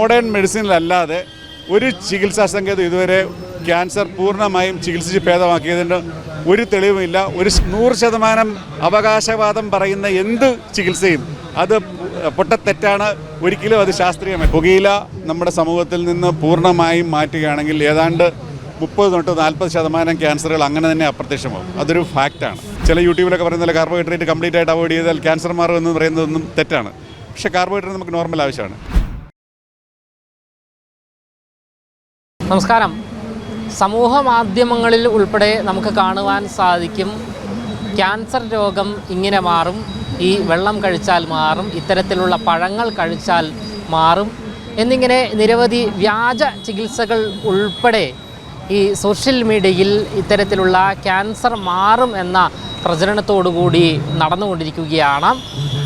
Modern മെഡിസിനിലല്ലാതെ ഒരു ചികിത്സാ സങ്കേതം ഇതുവരെ ക്യാൻസർ പൂർണമായും ചികിത്സിച്ച് ഭേദമാക്കിയതിന്റെ ഒരു തെളിവുമില്ല. ഒരു നൂറ് ശതമാനം അവകാശവാദം പറയുന്ന എന്ത് ചികിത്സയും അത് പൊട്ടത്തെറ്റാണ് ഒരിക്കലും അത് ശാസ്ത്രീയമായി പുകയില നമ്മുടെ സമൂഹത്തിൽ നിന്ന് പൂർണമായും മാറ്റുകയാണെങ്കിൽ ഏതാണ്ട് മുപ്പത് തൊട്ട് നാൽപ്പത് ശതമാനം ക്യാൻസറുകൾ അങ്ങനെ തന്നെ അപ്രത്യക്ഷമാകും അതൊരു ഫാക്റ്റാണ് ചില യൂട്യൂബിലൊക്കെ പറയുന്ന കാർബോഹൈഡ്രേറ്റ് കംപ്ലീറ്റ് ആയിട്ട് അവോയ്ഡ് ചെയ്താൽ ക്യാൻസർ മാറുമെന്ന് പറയുന്നതൊന്നും തെറ്റാണ്. പക്ഷേ കാർബോഹൈഡ്രേറ്റ് നമുക്ക് നോർമൽ ആവശ്യമാണ്. നമസ്കാരം. സമൂഹ മാധ്യമങ്ങളിൽ ഉൾപ്പെടെ നമുക്ക് കാണുവാൻ സാധിക്കും ക്യാൻസർ രോഗം ഇങ്ങനെ മാറും. ഈ വെള്ളം കഴിച്ചാൽ മാറും. ഇത്തരത്തിലുള്ള പഴങ്ങൾ കഴിച്ചാൽ മാറും. എന്നിങ്ങനെ നിരവധി വ്യാജ ചികിത്സകൾ ഉൾപ്പെടെ ഈ സോഷ്യൽ മീഡിയയിൽ ഇത്തരത്തിലുള്ള ക്യാൻസർ മാറും എന്ന പ്രചരണത്തോടുകൂടി നടന്നുകൊണ്ടിരിക്കുകയാണ്.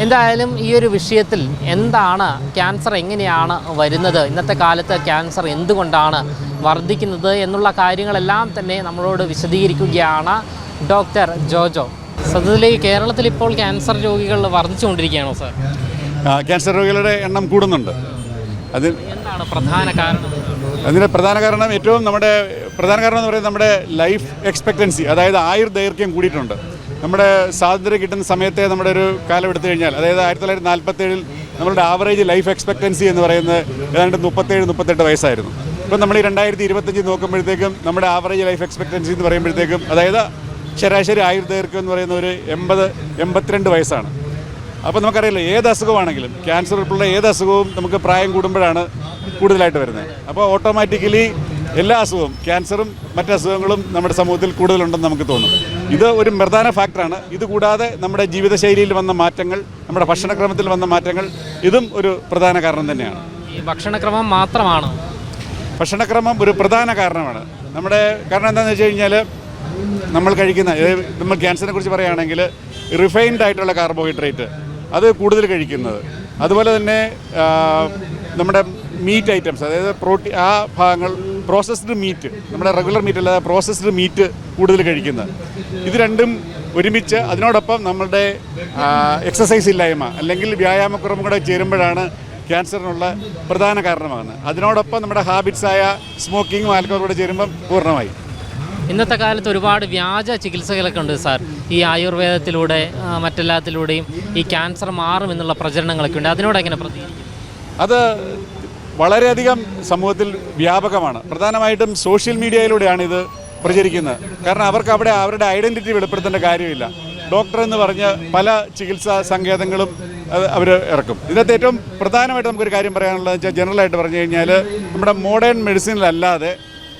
എന്തായാലും ഈ ഒരു വിഷയത്തിൽ എന്താണ് ക്യാൻസർ എങ്ങനെയാണ് വരുന്നത്? ഇന്നത്തെ കാലത്ത് ക്യാൻസർ എന്തുകൊണ്ടാണ് വർദ്ധിക്കുന്നത് എന്നുള്ള കാര്യങ്ങളെല്ലാം തന്നെ നമ്മളോട് വിശദീകരിക്കുകയാണ് ഡോക്ടർ ജോജോ. സത്യത്തിൽ ഈ കേരളത്തിൽ ഇപ്പോൾ ക്യാൻസർ രോഗികൾ വർദ്ധിച്ചുകൊണ്ടിരിക്കുകയാണോ സാർ? ക്യാൻസർ രോഗികളുടെ എണ്ണം കൂടുന്നുണ്ട്. അതിൽ എന്താണ് പ്രധാന കാരണം? അതിന്റെ പ്രധാന കാരണം ഏറ്റവും നമ്മുടെ പ്രധാന കാരണം എന്ന് പറയുന്നത് നമ്മുടെ ലൈഫ് എക്സ്പെക്റ്റൻസി അതായത് ആയുർദൈർഘ്യം കൂടിയിട്ടുണ്ട്. നമ്മുടെ സ്വാതന്ത്ര്യം കിട്ടുന്ന സമയത്തെ നമ്മുടെ ഒരു കാലം എടുത്തു കഴിഞ്ഞാൽ അതായത് ആയിരത്തി തൊള്ളായിരത്തി നാൽപ്പത്തേഴിൽ നമ്മുടെ ആവറേജ് ലൈഫ് എക്സ്പെക്റ്റൻസി എന്ന് പറയുന്നത് ഏതാണ്ട് മുപ്പത്തേഴ് മുപ്പത്തെട്ട് വയസ്സായിരുന്നു. ഇപ്പം നമ്മൾ ഈ രണ്ടായിരത്തി ഇരുപത്തഞ്ച് നോക്കുമ്പോഴത്തേക്കും നമ്മുടെ ആവറേജ് ലൈഫ് എക്സ്പെക്റ്റൻസി എന്ന് പറയുമ്പോഴത്തേക്കും അതായത് ശരാശരി ആയുർദൈർഘ്യം എന്ന് പറയുന്ന ഒരു എൺപത് എൺപത്തിരണ്ട് വയസ്സാണ്. അപ്പോൾ നമുക്കറിയില്ല ഏത് അസുഖമാണെങ്കിലും ക്യാൻസർ ഉൾപ്പെടെ ഏത് അസുഖവും നമുക്ക് പ്രായം കൂടുമ്പോഴാണ് കൂടുതലായിട്ട് വരുന്നത്. അപ്പോൾ ഓട്ടോമാറ്റിക്കലി എല്ലാ അസുഖവും ക്യാൻസറും മറ്റ് അസുഖങ്ങളും നമ്മുടെ സമൂഹത്തിൽ കൂടുതലുണ്ടെന്ന് നമുക്ക് തോന്നും. ഇത് ഒരു പ്രധാന ഫാക്ടറാണ്. ഇതുകൂടാതെ നമ്മുടെ ജീവിതശൈലിയിൽ വന്ന മാറ്റങ്ങൾ നമ്മുടെ ഭക്ഷണക്രമത്തിൽ വന്ന മാറ്റങ്ങൾ ഇതും ഒരു പ്രധാന കാരണം തന്നെയാണ്. ഈ ഭക്ഷണക്രമം മാത്രമാണ്? ഭക്ഷണക്രമം ഒരു പ്രധാന കാരണമാണ്. നമ്മുടെ കാരണം എന്താണെന്ന് വെച്ച് കഴിഞ്ഞാൽ നമ്മൾ കഴിക്കുന്ന നമ്മൾ ക്യാൻസറിനെ കുറിച്ച് പറയുകയാണെങ്കിൽ റിഫൈൻഡ് ആയിട്ടുള്ള കാർബോഹൈഡ്രേറ്റ് അത് കൂടുതൽ കഴിക്കുന്നത്. അതുപോലെ തന്നെ നമ്മുടെ മീറ്റ് ഐറ്റംസ് അതായത് പ്രോട്ടീൻ ആ ഭാഗങ്ങൾ പ്രോസസ്ഡ് മീറ്റ് നമ്മുടെ റെഗുലർ മീറ്റ് അല്ലാതെ പ്രോസസ്ഡ് മീറ്റ് കൂടുതൽ കഴിക്കുന്നത്. ഇത് രണ്ടും ഒരുമിച്ച് അതിനോടൊപ്പം നമ്മളുടെ എക്സസൈസ് ഇല്ലായ്മ അല്ലെങ്കിൽ വ്യായാമക്കുറവും കൂടെ ചേരുമ്പോഴാണ് ക്യാൻസറിനുള്ള പ്രധാന കാരണമാണ് അതിനോടൊപ്പം നമ്മുടെ ഹാബിറ്റ്സായ സ്മോക്കിങ്ങും ആൽക്കഹോളും കൂടെ ചേരുമ്പം പൂർണമായി. ഇന്നത്തെ കാലത്ത് ഒരുപാട് വ്യാജ ചികിത്സകളൊക്കെ ഉണ്ട് സാർ. ഈ ആയുർവേദത്തിലൂടെ മറ്റെല്ലാത്തിലൂടെയും ഈ ക്യാൻസർ മാറും എന്നുള്ള പ്രചരണങ്ങളൊക്കെ ഉണ്ട്. അതിനോട് എങ്ങനെ പ്രതികരിക്കും അത് വളരെയധികം സമൂഹത്തിൽ വ്യാപകമാണ്. പ്രധാനമായിട്ടും സോഷ്യൽ മീഡിയയിലൂടെയാണ് ഇത് പ്രചരിക്കുന്നത്. കാരണം അവർക്ക് അവിടെ അവരുടെ ഐഡന്റിറ്റി വെളിപ്പെടുത്തേണ്ട കാര്യമില്ല. ഡോക്ടർ എന്ന് പറഞ്ഞ് പല ചികിത്സാ സങ്കേതങ്ങളും അവർ ഇറക്കും. ഇതിനകത്ത് ഏറ്റവും പ്രധാനമായിട്ട് നമുക്കൊരു കാര്യം പറയാനുള്ളത് വെച്ചാൽ ജനറലായിട്ട് പറഞ്ഞു കഴിഞ്ഞാൽ നമ്മുടെ മോഡേൺ മെഡിസിനിലല്ലാതെ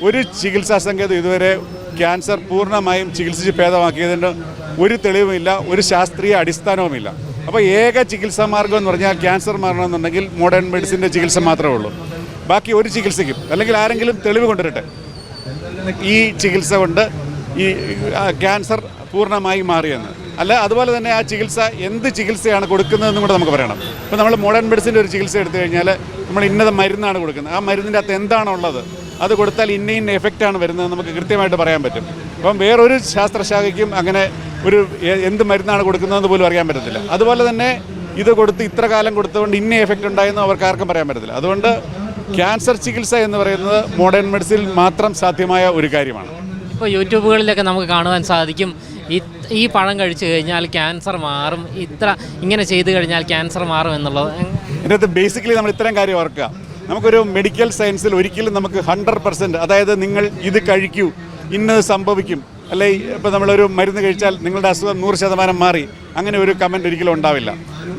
ഒരു ചികിത്സാ സങ്കേതം ഇതുവരെ ക്യാൻസർ പൂർണമായും ചികിത്സിച്ച് ഭേദമാക്കിയതിന് ഒരു തെളിവുമില്ല ഒരു ശാസ്ത്രീയ അടിസ്ഥാനവുമില്ല. അപ്പോൾ ഏക ചികിത്സാ മാർഗം എന്ന് പറഞ്ഞാൽ ക്യാൻസർ മാറണമെന്നുണ്ടെങ്കിൽ മോഡേൺ മെഡിസിന്റെ ചികിത്സ മാത്രമേ ഉള്ളൂ. ബാക്കി ഒരു ചികിത്സയ്ക്കും അല്ലെങ്കിൽ ആരെങ്കിലും തെളിവ് കൊണ്ടുവരട്ടെ? ഈ ചികിത്സ കൊണ്ട് ഈ ക്യാൻസർ പൂർണമായി മാറിയെന്ന്. അല്ല അതുപോലെ തന്നെ ആ ചികിത്സ എന്ത് ചികിത്സയാണ് കൊടുക്കുന്നതെന്നും കൂടെ നമുക്ക് പറയണം. ഇപ്പോൾ നമ്മൾ മോഡേൺ മെഡിസിന്റെ ഒരു ചികിത്സ എടുത്തു കഴിഞ്ഞാൽ നമ്മൾ ഇന്നത് മരുന്നാണ് കൊടുക്കുന്നത്. ആ മരുന്നിന്റെ അകത്ത് എന്താണോ ഉള്ളത്? അത് കൊടുത്താൽ ഇന്ന ഇന്ന എഫക്റ്റാണ് വരുന്നത് നമുക്ക് കൃത്യമായിട്ട് പറയാൻ പറ്റും. അപ്പം വേറൊരു ശാസ്ത്രശാഖയ്ക്കും അങ്ങനെ ഒരു എന്ത് മരുന്നാണ് കൊടുക്കുന്നതെന്ന് പോലും അറിയാൻ പറ്റത്തില്ല. അതുപോലെ തന്നെ ഇത് കൊടുത്ത് ഇത്ര കാലം കൊടുത്തുകൊണ്ട് ഇന്ന എഫക്റ്റ് ഉണ്ടായെന്നും അവർക്ക് ആർക്കും പറയാൻ പറ്റത്തില്ല. അതുകൊണ്ട് ക്യാൻസർ ചികിത്സ എന്ന് പറയുന്നത് മോഡേൺ മെഡിസിനിൽ മാത്രം സാധ്യമായ ഒരു കാര്യമാണ്. ഇപ്പോൾ യൂട്യൂബുകളിലൊക്കെ നമുക്ക് കാണുവാൻ സാധിക്കും ഈ ഈ പഴം കഴിച്ചു കഴിഞ്ഞാൽ ക്യാൻസർ മാറും ഇത്ര ഇങ്ങനെ ചെയ്തു കഴിഞ്ഞാൽ ക്യാൻസർ മാറും എന്നുള്ളത്. ഇതിനകത്ത് ബേസിക്കലി നമ്മൾ ഇത്തരം കാര്യം ഓർക്കുക. നമുക്കൊരു മെഡിക്കൽ സയൻസിൽ ഒരിക്കലും നമുക്ക് ഹൺഡ്രഡ് പെർസെന്റ് അതായത് നിങ്ങൾ ഇത് കഴിക്കൂ ഇന്നത് സംഭവിക്കും. അല്ലെ ഇപ്പോൾ നമ്മളൊരു മരുന്ന് കഴിച്ചാൽ നിങ്ങളുടെ അസുഖം നൂറ് ശതമാനം മാറി. അങ്ങനെ ഒരു കമന്റ് ഒരിക്കലും ഉണ്ടാവില്ല.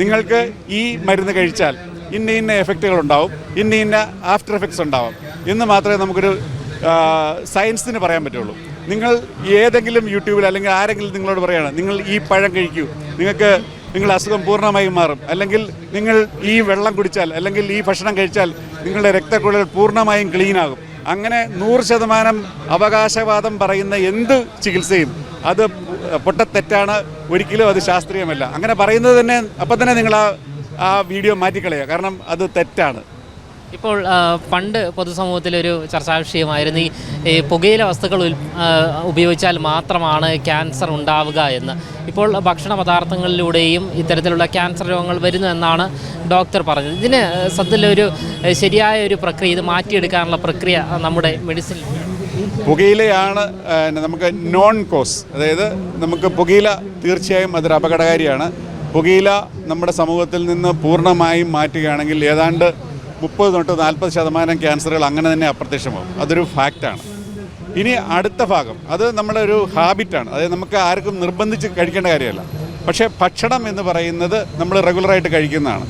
നിങ്ങൾക്ക് ഈ മരുന്ന് കഴിച്ചാൽ ഇന്ന ഇന്ന എഫക്റ്റുകൾ ഉണ്ടാവും ഇന്ന ഇന്ന ആഫ്റ്റർ എഫക്ട്സ് ഉണ്ടാവും. എന്ന് മാത്രമേ നമുക്കൊരു സയൻസിന് പറയാൻ പറ്റുള്ളൂ. നിങ്ങൾ ഏതെങ്കിലും യൂട്യൂബിൽ അല്ലെങ്കിൽ ആരെങ്കിലും നിങ്ങളോട് പറയുകയാണ് നിങ്ങൾ ഈ പഴം കഴിക്കൂ. നിങ്ങൾക്ക് നിങ്ങളുടെ അസുഖം പൂർണമായും മാറും. അല്ലെങ്കിൽ നിങ്ങൾ ഈ വെള്ളം കുടിച്ചാൽ അല്ലെങ്കിൽ ഈ ഭക്ഷണം കഴിച്ചാൽ നിങ്ങളുടെ രക്തക്കുഴൽ പൂർണമായും ക്ലീനാകും അങ്ങനെ നൂറ് ശതമാനം അവകാശവാദം പറയുന്ന എന്ത് ചികിത്സയും അത് പൊട്ടത്തെറ്റാണ് ഒരിക്കലും അത് ശാസ്ത്രീയമല്ല. അങ്ങനെ പറയുന്നത് തന്നെ അപ്പം തന്നെ നിങ്ങൾ ആ ആ വീഡിയോ മാറ്റിക്കളയുക. കാരണം അത് തെറ്റാണ്. ഇപ്പോൾ പണ്ട് പൊതുസമൂഹത്തിലൊരു ചർച്ചാ വിഷയമായിരുന്നു ഈ ഈ പുകയില വസ്തുക്കൾ ഉപയോഗിച്ചാൽ മാത്രമാണ് ക്യാൻസർ ഉണ്ടാവുക എന്ന്. ഇപ്പോൾ ഭക്ഷണ പദാർത്ഥങ്ങളിലൂടെയും ഇത്തരത്തിലുള്ള ക്യാൻസർ രോഗങ്ങൾ വരുന്നു എന്നാണ് ഡോക്ടർ പറഞ്ഞത്. ഇതിന് സത്യത്തിലൊരു ശരിയായ ഒരു പ്രക്രിയ ഇത് മാറ്റിയെടുക്കാനുള്ള പ്രക്രിയ നമ്മുടെ മെഡിസിൻ പുകയിലയാണ് നമുക്ക് നോൺ കോസ് അതായത് നമുക്ക് പുകയില തീർച്ചയായും അതൊരു അപകടകാരിയാണ്. പുകയില നമ്മുടെ സമൂഹത്തിൽ നിന്ന് പൂർണമായും മാറ്റുകയാണെങ്കിൽ ഏതാണ്ട് മുപ്പത് തൊട്ട് നാൽപ്പത് ശതമാനം ക്യാൻസറുകൾ അങ്ങനെ തന്നെ അപ്രത്യക്ഷമാകും അതൊരു ഫാക്റ്റാണ്. ഇനി അടുത്ത ഭാഗം. അത് നമ്മുടെ ഒരു ഹാബിറ്റാണ്. അതായത് നമുക്ക് ആർക്കും നിർബന്ധിച്ച് കഴിക്കേണ്ട കാര്യമല്ല. പക്ഷേ ഭക്ഷണം എന്ന് പറയുന്നത് നമ്മൾ റെഗുലറായിട്ട് കഴിക്കുന്നതാണ്.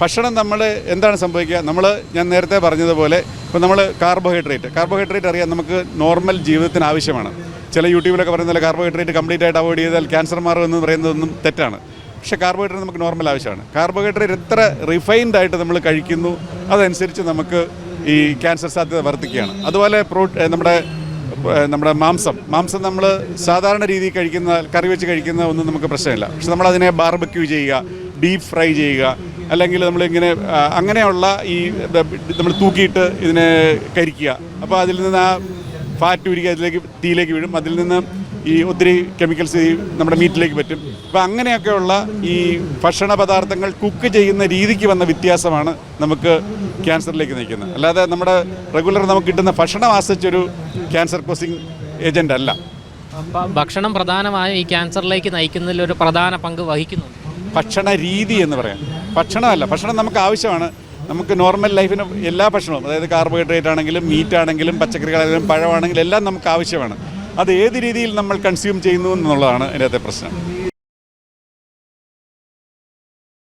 ഭക്ഷണം നമ്മൾ എന്താണ് സംഭവിക്കുക? നമ്മൾ ഞാൻ നേരത്തെ പറഞ്ഞതുപോലെ ഇപ്പോൾ നമ്മൾ കാർബോഹൈഡ്രേറ്റ്. കാർബോഹൈഡ്രേറ്റ് അറിയാം നമുക്ക് നോർമൽ ജീവിതത്തിന് ആവശ്യമാണ്. ചില യൂട്യൂബിലൊക്കെ പറയുന്ന കാർബോഹൈഡ്രേറ്റ് കംപ്ലീറ്റ് ആയിട്ട് അവോയ്ഡ് ചെയ്താൽ ക്യാൻസർ മാറും എന്ന് പറയുന്നതൊന്നും തെറ്റാണ്. പക്ഷേ കാർബോഹൈഡ്രേറ്റ് നമുക്ക് നോർമൽ ആവശ്യമാണ്. കാർബോഹൈഡ്രേറ്റ് എത്ര റിഫൈൻഡ് ആയിട്ട് നമ്മൾ കഴിക്കുന്നു അതനുസരിച്ച് നമുക്ക് ഈ ക്യാൻസർ സാധ്യത വർദ്ധിക്കുകയാണ്. അതുപോലെ പ്രോ നമ്മുടെ നമ്മുടെ മാംസം. മാംസം നമ്മൾ സാധാരണ രീതിയിൽ കഴിക്കുന്ന കറി വെച്ച് കഴിക്കുന്ന ഒന്നും നമുക്ക് പ്രശ്നമില്ല. പക്ഷെ നമ്മൾ അതിനെ ബാർബക്യൂ ചെയ്യുക ഡീപ്പ് ഫ്രൈ ചെയ്യുക അല്ലെങ്കിൽ നമ്മളിങ്ങനെ അങ്ങനെയുള്ള ഈ നമ്മൾ തൂക്കിയിട്ട് ഇതിനെ കരിക്കുക. അപ്പോൾ അതിൽ നിന്ന് ആ ഫാറ്റ് ഉരുകി അതിലേക്ക് തീയിലേക്ക് വീഴും. അതിൽ നിന്ന് ഈ ഒത്തിരി കെമിക്കൽസ് ഈ നമ്മുടെ മീറ്റിലേക്ക് പറ്റും. അപ്പോൾ അങ്ങനെയൊക്കെയുള്ള ഈ ഭക്ഷണ പദാർത്ഥങ്ങൾ കുക്ക് ചെയ്യുന്ന രീതിക്ക് വന്ന വ്യത്യാസമാണ് നമുക്ക് ക്യാൻസറിലേക്ക് നയിക്കുന്നത്. അല്ലാതെ നമ്മുടെ റെഗുലർ നമുക്ക് കിട്ടുന്ന ഭക്ഷണം ആശ്രയിച്ചൊരു ക്യാൻസർ കോസിങ് ഏജന്റ് അല്ല. ഭക്ഷണം പ്രധാനമായും ഈ ക്യാൻസറിലേക്ക് നയിക്കുന്നതിൽ ഒരു പ്രധാന പങ്ക് വഹിക്കുന്നു ഭക്ഷണ രീതി എന്ന് പറയാം. ഭക്ഷണമല്ല. ഭക്ഷണം നമുക്ക് ആവശ്യമാണ്. നമുക്ക് നോർമൽ ലൈഫിന് എല്ലാ ഭക്ഷണവും അതായത് കാർബോഹൈഡ്രേറ്റ് ആണെങ്കിലും മീറ്റ് ആണെങ്കിലും പച്ചക്കറികളാണെങ്കിലും പഴമാണെങ്കിലും എല്ലാം നമുക്ക് ആവശ്യമാണ്. അത് ഏത് രീതിയിൽ നമ്മൾ കൺസ്യൂം ചെയ്യുന്നു എന്നുള്ളതാണ് ഇതിനകത്തെ പ്രശ്നം.